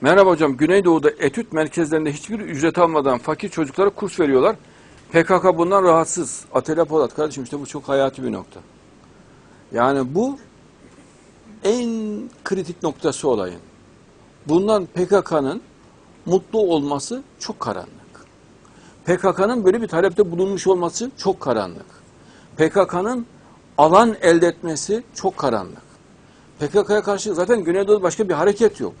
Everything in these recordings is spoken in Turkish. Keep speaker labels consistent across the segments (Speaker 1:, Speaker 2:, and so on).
Speaker 1: Merhaba hocam, Güneydoğu'da etüt merkezlerinde hiçbir ücret almadan fakir çocuklara kurs veriyorlar. PKK bundan rahatsız. Atilla Polat kardeşim işte bu çok hayati bir nokta. Yani bu en kritik noktası olayın. Bundan PKK'nın mutlu olması çok karanlık. PKK'nın böyle bir talepte bulunmuş olması çok karanlık. PKK'nın alan elde etmesi çok karanlık. PKK'ya karşı zaten Güneydoğu'da başka bir hareket yok.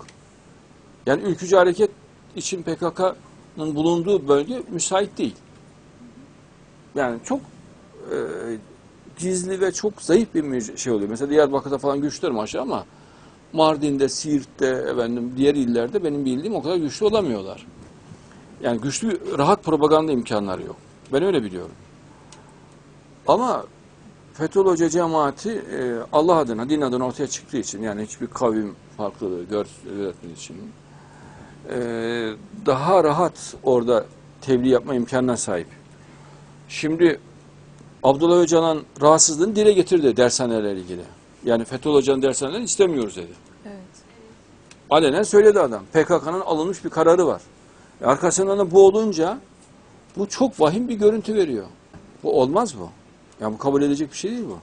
Speaker 1: Yani ülkücü hareket için PKK'nın bulunduğu bölge müsait değil. Yani çok e, gizli ve çok zayıf bir şey oluyor. Mesela Diyarbakır'da falan güçlüler maşallah ama Mardin'de, Siirt'te, efendim diğer illerde benim bildiğim o kadar güçlü olamıyorlar. Yani güçlü, rahat propaganda imkanları yok. Ben öyle biliyorum. Ama Fethullah Hoca cemaati e, Allah adına, din adına ortaya çıktığı için yani hiçbir kavim farklılığı gözetmediği için e, daha rahat orada tebliğ yapma imkanına sahip. Şimdi Abdullah Öcalan rahatsızlığını dile getirdi dershanelerle ilgili. Yani Fethullah Hoca'nın dershanelerini istemiyoruz dedi.
Speaker 2: Evet.
Speaker 1: Alenen söyledi adam. PKK'nın alınmış bir kararı var. E arkasından da bu olunca bu çok vahim bir görüntü veriyor. Bu olmaz bu. Yani bu kabul edecek bir şey değil bu.